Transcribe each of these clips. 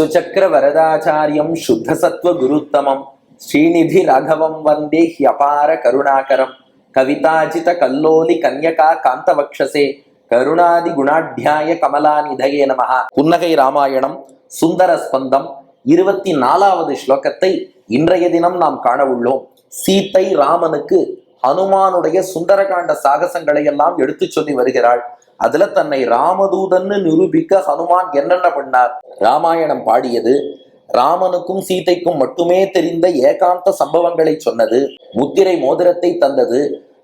சுச்சக்கர வரதாச்சாரியம் சுத்த சத்வ குருத்தமம் ஸ்ரீநிதி ராகவம் வந்தே ஹியபார கருணாகரம் கவிதாஜித கல்லோலி கன்யகா காந்தவக்ஷசே கருணாதி குணாத்தியாய கமலாநிதயே நமகா புன்னகை ராமாயணம் சுந்தர ஸ்பந்தம் இருபத்தி நாலாவது ஸ்லோகத்தை இன்றைய தினம் நாம் காண உள்ளோம் சீத்தை ராமனுக்கு ஹனுமானுடைய சுந்தரகாண்ட சாகசங்களை எல்லாம் எடுத்து சொல்லி வருகிறாள். அதுல தன்னை ராமதூதன்னு நிரூபிக்க ஹனுமான் என்னென்ன பண்ணார்? ராமாயணம் பாடியது ராமனுக்கும் சீதைக்கும் மட்டுமே தெரிந்த ஏகாந்த சம்பவங்களை சொன்னது முத்திரை மோதிரத்தை தந்தது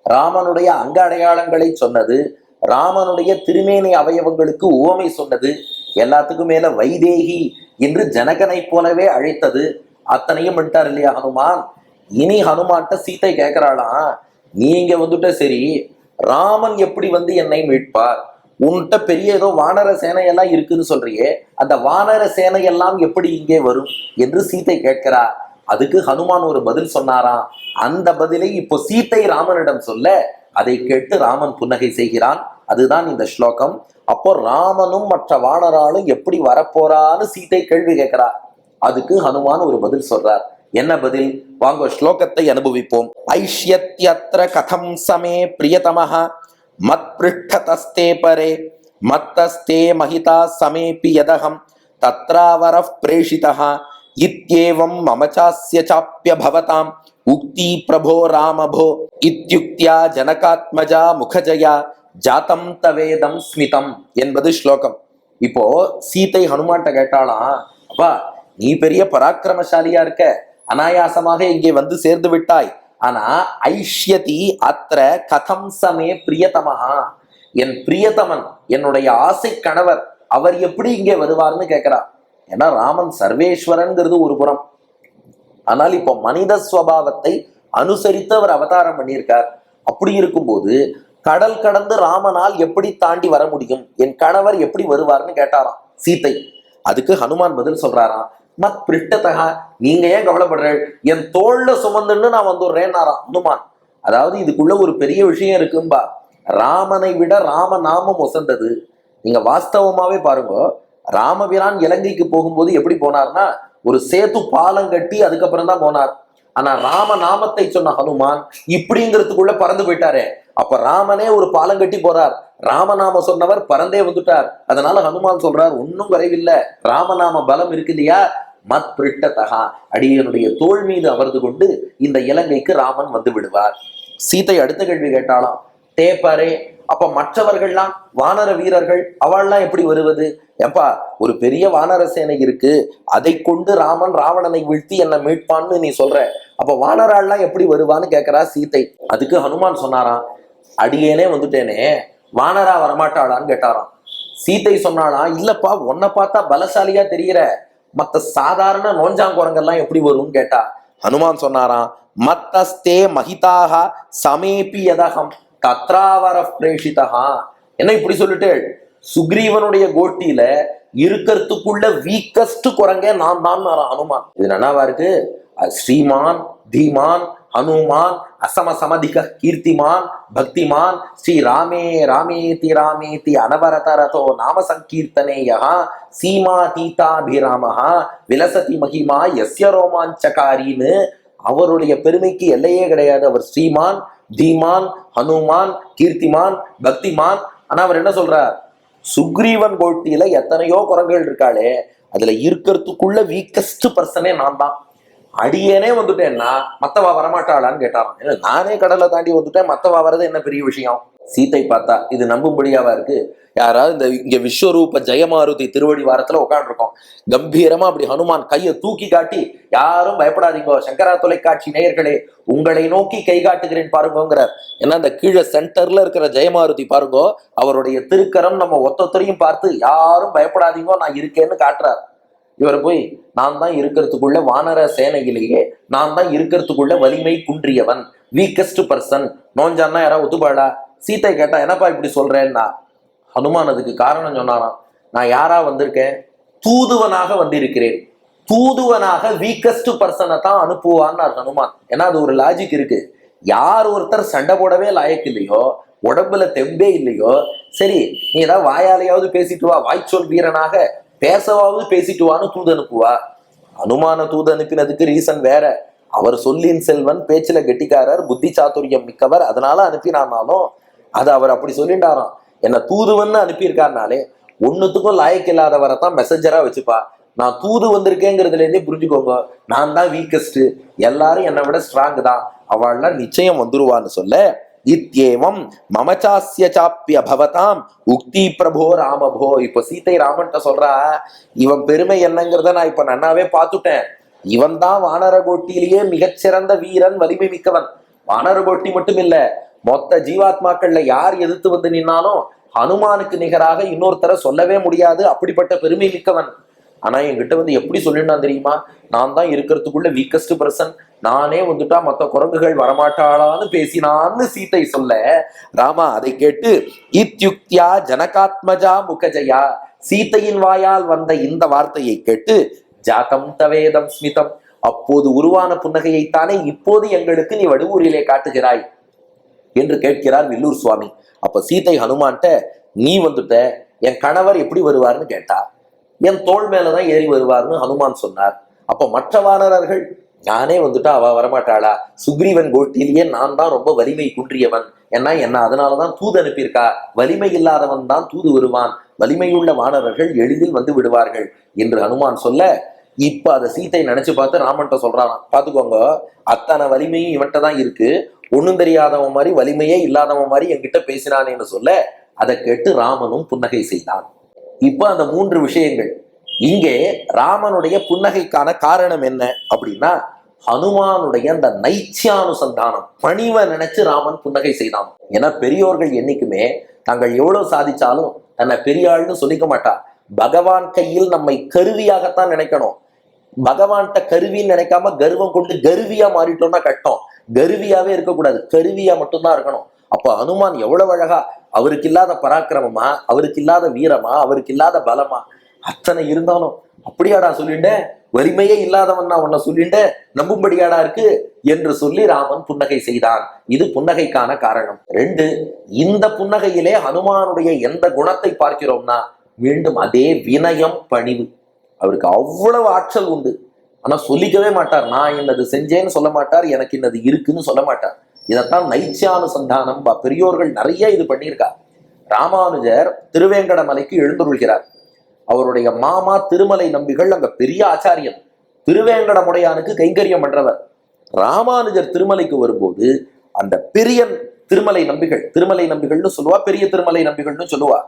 ராமனுடைய அங்க அடையாளங்களை சொன்னது ராமனுடைய திருமேனி அவயவங்களுக்கு உவமை சொன்னது எல்லாத்துக்கும் மேல வைதேகி என்று ஜனகனை போலவே அழைத்தது. அத்தனையும் பண்ணிட்டார் இல்லையா ஹனுமான்? இனி ஹனுமான்கிட்ட சீத்தை கேட்கிறாளாம் நீங்க வந்துட்ட சரி ராமன் எப்படி வந்து என்னை மீட்பார்? உன்கிட்ட பெரிய ஏதோ வானர சேனையெல்லாம் இருக்குன்னு சொல்றியே அந்த வானர சேனையெல்லாம் எப்படி இங்கே வரும் என்று சீத்தை கேட்கிறார். அதுக்கு ஹனுமான் ஒரு பதில் சொன்னாராம். அந்த பதிலை இப்போ சீத்தை ராமனிடம் சொல்ல அதை கேட்டு ராமன் புன்னகை செய்கிறான். அதுதான் இந்த ஸ்லோகம். அப்போ ராமனும் மற்ற வானராலும் எப்படி வரப்போறான்னு சீத்தை கேள்வி கேட்கிறா அதுக்கு ஹனுமான் ஒரு பதில் சொல்றார். என்ன பதில்? வாங்க ஸ்லோகத்தை அனுபவிப்போம். ஐஷ்யத்யத்ர கதம் சமே பிரியதமஹ மத் பிருஷ்டதஸ்தே பரே மத்தஸ்தே மகிதா சமேபி யதகம் தத்ராவர பிரேஷிதா இத்தியேவம் மமச்சாஸ்ய சாப்பிய பவதாம் உக்தி பிரபோ ராமபோ இத்யுக்தியா ஜனகாத்மஜா முகஜயா ஜாத்தம் தவேதம் ஸ்மிதம் என்பது ஸ்லோகம். இப்போ சீத்தை ஹனுமான்ட்ட கேட்டாலாம் அப்பா நீ பெரிய பராக்கிரமசாலியா இருக்க அனாயாசமாக இங்கே வந்து சேர்ந்து விட்டாய். ஆனா ஐஷ்யதி அத்திர கதம் சமே பிரியதமஹா. என் பிரியதமன் என்னுடைய ஆசை கணவர் அவர் எப்படி இங்கே வருவார்னு கேட்கிறா. ஏன்னா ராமன் சர்வேஸ்வரன்கிறது ஒரு புறம். ஆனால் இப்போ மனித ஸ்வபாவத்தை அனுசரித்து அவர் அவதாரம் பண்ணியிருக்கார். அப்படி இருக்கும்போது கடல் கடந்து ராமனால் எப்படி தாண்டி வர முடியும்? என் கணவர் எப்படி வருவார்னு கேட்டாராம். சீத்தை. அதுக்கு ஹனுமான் பதில் சொல்றாராம். மத் பிரிட்டதகா நீங்க ஏன் கவலைப்படுற? என் தோல்ல சுமந்துன்னு நான் வந்துடுறேன்னாராம் ஹனுமான் அதாவது இதுக்குள்ள ஒரு பெரிய விஷயம் இருக்கும்பா. ராமனை விட ராம நாமம் ஒசந்தது. நீங்க வாஸ்தவமாவே பாருங்க. ராமபிரான் இலங்கைக்கு போகும்போது எப்படி போனார்னா ஒரு சேத்து பாலம் கட்டி அதுக்கப்புறம் தான் போனார். ஆனா ராம நாமத்தை சொன்ன ஹனுமான் இப்படிங்கிறதுக்குள்ள பறந்து போயிட்டாரே. அப்ப ராமனே ஒரு பாலம் கட்டி போறார். ராமநாம சொன்னவர் பறந்தே வந்துட்டார். அதனால ஹனுமான் சொல்றார் ஒன்னும் குறைவில்லை. ராமநாம பலம் இருக்கு இல்லையா? மத் பிரிட்டதகா அடியனுடைய தோல் மீது அமர்ந்து கொண்டு இந்த இலங்கைக்கு ராமன் வந்து விடுவார். சீதை அடுத்த கேள்வி கேட்டாலாம் தேப்பரே அப்ப மற்றவர்கள்லாம் வானர வீரர்கள் அவள்லாம் எப்படி வருவது? ஏப்பா ஒரு பெரிய வானர சேனை இருக்கு அதை கொண்டு ராமன் ராவணனை வீழ்த்தி என்ன மீட்பான்னு நீ சொல்ற. அப்ப வானராள்லாம் எப்படி வருவான்னு கேட்கிறா சீதை. அதுக்கு ஹனுமான் சொன்னாராம் அடியேனே வந்துட்டேனே வானரா வரமாட்டாளான்னு கேட்டாராம். சீதை சொன்னாலாம் இல்லப்பா உன்னை பார்த்தா பலசாலியா தெரியற. மத்த சாதாரண நோஞ்சாங்குரங்கெல்லாம் எப்படி வரும்னு கேட்டா ஹனுமான் சொன்னாராம் மத்தஸ்தே மகிதாக சமேபி யதகம் தத்ராவர பிரேஷிதகா என்ன இப்படி சொல்லிட்டு? சுக்ரீவனுடைய கோட்டியில இருக்கிறதுக்குள்ள வீக்கஸ்ட் குரங்க நான் தான் ஹனுமான் இது நன்னாவா இருக்கு? ஸ்ரீமான் தீமான் ஹனுமான் அசம சமதிக கீர்த்திமான் பக்திமான் ஸ்ரீ ராமே ராமேதி ராமேதி அனவரதரதோ நாம சங்கீர்த்தனேயா சீமா தீதாபிராமஹா விலசதி மகிமா எஸ்ய ரோமாஞ்சகாரின்னு அவருடைய பெருமைக்கு எல்லையே கிடையாது. அவர் ஸ்ரீமான் தீமான் ஹனுமான் கீர்த்திமான் பக்திமான். ஆனா அவர் என்ன சொல்றார்? சுக்ரீவன் கோட்டியில எத்தனையோ குரங்குகள் இருக்காளே அதுல இருக்கிறதுக்குள்ள வீக்கஸ்ட் பர்சனே நான் தான். அடியேனே வந்துட்டேன்னா மத்தவா வரமாட்டாளான்னு கேட்டாராம். இல்ல, நானே கடலை தாண்டி வந்துட்டேன் மத்தவா வர்றது என்ன பெரிய விஷயம்? சீத்தை பார்த்தா இது நம்பும்படியாவா இருக்கு? யாராவது இந்த இங்க விஸ்வரூப ஜெயமாருதி திருவடி வாரத்துல உட்காந்துருக்கோம் கம்பீரமா அப்படி ஹனுமான் கையை தூக்கி காட்டி யாரும் பயப்படாதீங்க சங்கரா தொலைக்காட்சி நேயர்களே உங்களை நோக்கி கை காட்டுகிறேன் பாருங்கோங்கிறார். ஏன்னா அந்த கீழே சென்டர்ல இருக்கிற ஜெயமாருதி பாருங்கோ அவருடைய திருக்கரம் நம்ம ஒத்தொத்தரையும் பார்த்து யாரும் பயப்படாதீங்கோ நான் இருக்கேன்னு காட்டுறார். இவர் போய் நான் தான் இருக்கிறதுக்குள்ள வானர சேனையிலேயே நான் தான் இருக்கிறதுக்குள்ள வலிமை குன்றியவன் வீக்கஸ்ட் பர்சன் நோஞ்சான்னா யாராவது ஒத்துப்பாடா சீத்தை கேட்டா என்னப்பா இப்படி சொல்றேன்னா? ஹனுமான் அதுக்கு காரணம் சொன்னாராம் நான் யாரா வந்திருக்கேன்? தூதுவனாக வந்திருக்கிறேன். தூதுவனாக வீக்கஸ்ட் பர்சனை தான் அனுப்புவான்னு ஹனுமான். ஏன்னா அது ஒரு லாஜிக் இருக்கு. யார் ஒருத்தர் சண்டை போடவே லாயக்கு இல்லையோ உடம்புல தெம்பே இல்லையோ சரி நீ ஏதாவது வாயாலையாவது பேசிட்டு வா வாய்ச்சொல் வீரனாக பேசவாவது பேசிட்டு வான்னு தூது அனுப்புவா. அனுமான தூது அனுப்பினதுக்கு ரீசன் வேற. அவர் சொல்லின் செல்வன் பேச்சுல கெட்டிக்காரர் புத்தி சாத்துரியம் மிக்கவர் அதனால அனுப்பினானாலும் அது அவர் அப்படி சொல்லிட்டாராம் என்ன தூதுவன்னு அனுப்பியிருக்காருனாலே ஒன்னுத்துக்கும் லாயக்கு இல்லாதவரை தான் மெசஞ்சரா வச்சுப்பா. நான் தூது வந்திருக்கேங்கிறதுல இருந்தே புரிஞ்சுக்கோங்க. நான் தான் வீக்கஸ்ட் எல்லாரும் என்னை விட ஸ்ட்ராங் தான். அவள்லாம் நிச்சயம் வந்துருவான்னு சொல்ல இத்தியேவம் மமச்சாஸ்ய சாப்பிய பவதாம் உக்தி பிரபோ ராமபோ இப்போ சீதை ராமன்ட்ட சொல்றா இவன் பெருமை என்னங்கிறத நான் இப்ப நன்னாவே பார்த்துட்டேன். இவன் தான் வானரகோட்டியிலேயே மிகச்சிறந்த வீரன் வலிமை மிக்கவன். வானரகோட்டி மட்டும் இல்ல மொத்த ஜீவாத்மாக்கள்ல யார் எதிர்த்து வந்து நின்னாலும் ஹனுமானுக்கு நிகராக இன்னொருத்தரை சொல்லவே முடியாது. அப்படிப்பட்ட பெருமை மிக்கவன். ஆனா என்கிட்ட வந்து எப்படி சொல்லிட்டான் தெரியுமா? நான் தான் இருக்கிறதுக்குள்ள வீக்கஸ்ட் பர்சன் நானே வந்துட்டா மத்த குரங்குகள் வரமாட்டாளான்னு பேசினான்னு சீத்தை சொல்ல ராமா அதை கேட்டு இத்யுக்தியா ஜனகாத்மஜா முகஜயா. சீத்தையின் வாயால் வந்த இந்த வார்த்தையை கேட்டு ஜாதம் தவேதம் ஸ்மிதம். அப்போது உருவான புன்னகையைத்தானே இப்போது எங்களுக்கு நீ வடுவூரிலே காட்டுகிறாய் என்று கேட்கிறார் வில்லூர் சுவாமி. அப்ப சீதை ஹனுமான்ட்ட நீ வந்துட்ட என் கணவர் எப்படி வருவார்னு கேட்டா என் தோள் மேலதான் ஏறி வருவார்னு ஹனுமான் சொன்னார். அப்ப மற்ற வானரர்கள் நானே வந்துட்டா அவ வரமாட்டாளா? சுக்ரீவன் கோட்டிலேயே நான் தான் ரொம்ப வலிமை குன்றியவன். ஏன்னா என்ன அதனாலதான் தூது அனுப்பியிருக்கா. வலிமை இல்லாதவன் தான் தூது வருவான். வலிமையுள்ள வானரர்கள் எளிதில் வந்து விடுவார்கள். என்று ஹனுமான் சொல்ல இப்ப அதை சீத்தை நினைச்சு பார்த்து ராமன்ட்ட சொல்றான் பாத்துக்கோங்க அத்தனை வலிமையும் இவன்கிட்ட தான் இருக்கு. ஒண்ணும் தெரியாதவன் மாதிரி வலிமையே இல்லாதவன் மாதிரி என்கிட்ட பேசினானேன்னு சொல்ல அதை கேட்டு ராமனும் புன்னகை செய்தான். இப்போ அந்த மூன்று விஷயங்கள். இங்கே ராமனுடைய புன்னகைக்கான காரணம் என்ன அப்படின்னா ஹனுமானுடைய அந்த நைச்சியானுசந்தானம் பணிவை நினைச்சு ராமன் புன்னகை செய்தான். ஏன்னா பெரியோர்கள் என்னைக்குமே தாங்கள் எவ்வளவு சாதிச்சாலும் தன்னை பெரியாள்னு சொல்லிக்க மாட்டா. பகவான் கையில் நம்மை கருவியாகத்தான் நினைக்கணும். பகவான்கிட்ட கருவின்னு நினைக்காம கர்வம் கொண்டு கருவியா மாறிட்டோம்னா கட்டம் கருவியாவே இருக்கக்கூடாது. கருவியா மட்டும்தான் இருக்கணும். அப்போ ஹனுமான் எவ்வளவு அழகா அவருக்கு இல்லாத பராக்கிரமமா? அவருக்கு இல்லாத வீரமா? அவருக்கு இல்லாத பலமா? அத்தனை இருந்தாலும் அப்படியாடா சொல்லிட்டேன் வலிமையே இல்லாதவன் நான் உன்னை சொல்லிட்டேன் நம்பும்படியாடா இருக்கு? என்று சொல்லி ராமன் புன்னகை செய்தான். இது புன்னகைக்கான காரணம். ரெண்டு இந்த புன்னகையிலே ஹனுமானுடைய எந்த குணத்தை பார்க்கிறோம்னா மீண்டும் அதே வினயம் பணிவு. அவருக்கு அவ்வளவு ஆற்றல் உண்டு. ஆனா சொல்லிக்கவே மாட்டார். நான் என்னது செஞ்சேன்னு சொல்ல மாட்டார் எனக்கு இன்னது இருக்குன்னு சொல்ல மாட்டார். இதைத்தான் நைச்சியானுசந்தானம் பா- பெரியோர்கள் நிறைய இது பண்ணியிருக்கா. ராமானுஜர் திருவேங்கட மலைக்கு எழுந்துருள்கிறார். அவருடைய மாமா திருமலை நம்பிகள் அங்க பெரிய ஆச்சாரியன் திருவேங்கடமுடையானுக்கு கைங்கரியம் பண்றவர். ராமானுஜர் திருமலைக்கு வரும்போது அந்த பெரிய திருமலை நம்பிகள் திருமலை நம்பிகள்னு சொல்லுவா பெரிய திருமலை நம்பிகள்னு சொல்லுவா.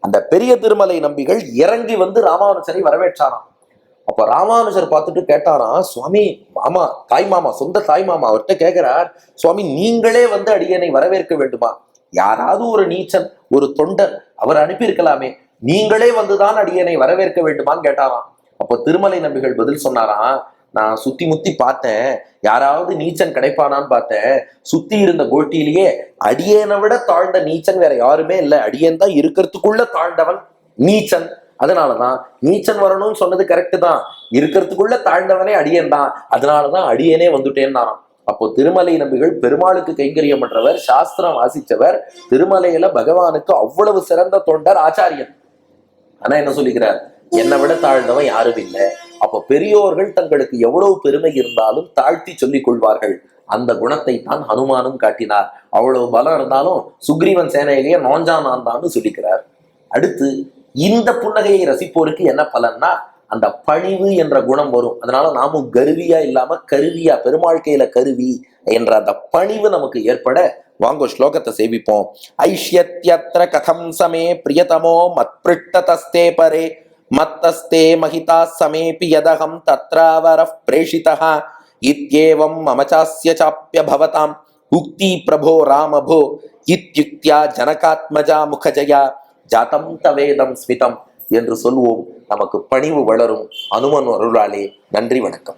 அந்த பெரிய திருமலை நம்பிகள் இறங்கி வந்து ராமானுஜரை வரவேற்றாராம். அப்ப ராமானுஜர் பார்த்துட்டு கேட்டாராம் சுவாமி மாமா தாய் மாமா சொந்த தாய் மாமா அவர்கிட்ட கேட்கிறார் சுவாமி நீங்களே வந்து அடியனை வரவேற்க வேண்டுமா? யாராவது ஒரு நீச்சன் ஒரு தொண்டர் அவர் அனுப்பியிருக்கலாமே நீங்களே வந்துதான் அடியனை வரவேற்க வேண்டுமான்னு கேட்டாராம். அப்போ திருமலை நம்பிகள் பதில் சொன்னாராம் நான் சுத்தி முத்தி பார்த்தேன் யாராவது நீச்சன் கிடைப்பானான்னு பார்த்தேன் சுத்தி இருந்த கோட்டியிலேயே அடியேனை விட தாழ்ந்த நீச்சன் வேற யாருமே இல்லை அடியேன் தான் இருக்கிறதுக்குள்ள தாழ்ந்தவன் நீச்சன் அதனாலதான் நீச்சன் வரணும்னு சொன்னது கரெக்டு தான். இருக்கிறதுக்குள்ள தாழ்ந்தவனே அடியன் தான். அதனாலதான் அடியனே வந்துட்டேன்னாராம் அப்போ திருமலை நம்பிகள் பெருமாளுக்கு கைங்கரியம் பண்றவர் சாஸ்திரம் வாசிச்சவர் திருமலையில பகவானுக்கு அவ்வளவு சிறந்த தொண்டர் ஆச்சாரியன். ஆனா என்ன சொல்லிக்கிறார்? என்னை விட தாழ்ந்தவன் யாரும் இல்லை. அப்போ பெரியோர்கள் தங்களுக்கு எவ்வளவு பெருமை இருந்தாலும் தாழ்த்தி சொல்லிக் கொள்வார்கள். அந்த குணத்தை தான் ஹனுமானும் காட்டினார். அவ்வளவு பலம் இருந்தாலும் சுக்ரீவன் சேனையிலேயே நோஞ்சான் ஆந்தான்னு சொல்லிக்கிறார். அடுத்து இந்த புன்னகையை ரசிப்போருக்கு என்ன பலன்னா அந்த பணிவு என்ற குணம் வரும். அதனால நாமும் கருவியா இல்லாம கருவியா பெருமாழ்க்கையில கருவி என்ற அந்த பணிவு நமக்கு ஏற்பட வாங்கோ ஸ்லோகத்தை சேவிப்போம். ஐஷ்யத்யத்ர கதம் சமே பிரியதமோ மத்பிருஷ்டதஸ்தே பரே மத்தஸ்தே மகிதா சமேபி யதகம் தத்ராவர பிரேஷிதா இத்யேவம் மம சாப்பிய பவதாம் உக்தி பிரபோ ராமபோ இத்யுக்தியா ஜனகாத்மஜா முகஜயா ஜாதம் தவேதம் ஸ்மிதம் என்று சொல்வோம். நமக்கு பணிவு வளரும். அனுமன் அருளாலே நன்றி வணக்கம்.